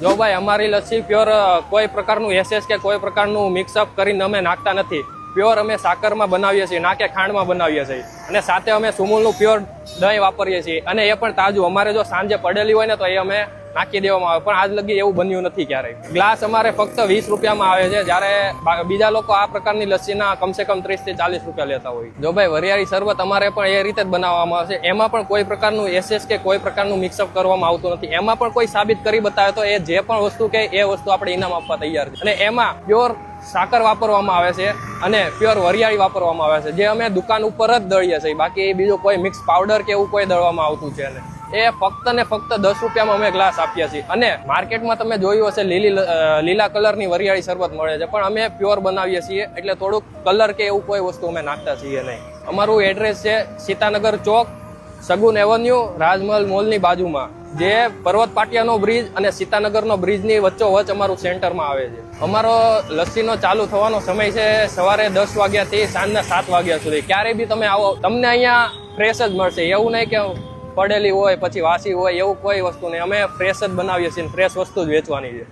જો ભાઈ, અમારી લસ્સી પ્યોર કોઈ પ્રકારનું એસેસ કે કોઈ પ્રકારનું મિક્સઅપ કરીને અમે નાખતા નથી. પ્યોર અમે સાકરમાં બનાવીએ છીએ, ના કે ખાંડમાં બનાવીએ છીએ. અને સાથે અમે સુમૂલનું પ્યોર દહીં વાપરીએ છીએ. અને એ પણ તાજું. અમારે જો સાંજે પડેલી હોય ને તો એ અમે નાખી દેવામાં આવે. પણ આજ લગી એવું બન્યું નથી ક્યારેય. ગ્લાસ અમારે ફક્ત વીસ રૂપિયામાં આવે છે. જ્યારે બીજા લોકો આ પ્રકારની લસ્સીના કમસે કમ ત્રીસથી ચાલીસ રૂપિયા લેતા હોય. જો ભાઈ વરિયાળી શરબત અમારે પણ એ રીતે જ બનાવવામાં આવે છે. એમાં પણ કોઈ પ્રકારનું એસેસ કે કોઈ પ્રકારનું મિક્સઅપ કરવામાં આવતું નથી. એમાં પણ કોઈ સાબિત કરી બતાવે તો એ જે પણ વસ્તુ કે એ વસ્તુ આપણે ઇનામ આપવા તૈયાર છે. અને એમાં પ્યોર સાકર વાપરવામાં આવે છે અને પ્યોર વરિયાળી વાપરવામાં આવે છે. જે અમે દુકાન ઉપર જ દળીએ છીએ બાકી બીજું કોઈ મિક્સ પાવડર કે એવું કોઈ દળવામાં આવતું છે ને એ ફક્ત ને ફક્ત દસ રૂપિયામાં અમે ગ્લાસ આપીએ છીએ. અને માર્કેટમાં તમે જોયું હશે લીલી લીલા કલરની વરિયાળી શરબત મળે છે. પણ અમે પ્યોર બનાવીએ છીએ. એટલે થોડુંક કલર કે એવું કોઈ વસ્તુ અમે નાખતા છીએ નહીં. અમારું એડ્રેસ છે સીતાનગર ચોક, સગુન એવન્યુ રાજમહલ મોલની બાજુમાં. જે પર્વત પાટિયાનો બ્રિજ અને સીતાનગરનો બ્રિજની વચ્ચોવચ્ચ અમારું સેન્ટરમાં આવે છે. અમારો લસ્સીનો ચાલુ થવાનો સમય છે સવારે દસ વાગ્યાથી સાંજના સાત વાગ્યા સુધી. ક્યારે બી તમે આવો, તમને અહીંયા ફ્રેશ જ મળશે. એવું નહીં કે પડેલી હોય, પછી વાસી હોય, એવું કોઈ વસ્તુ નહીં. અમે ફ્રેશ જ બનાવીએ છીએ ફ્રેશ વસ્તુ જ વેચવાની છે.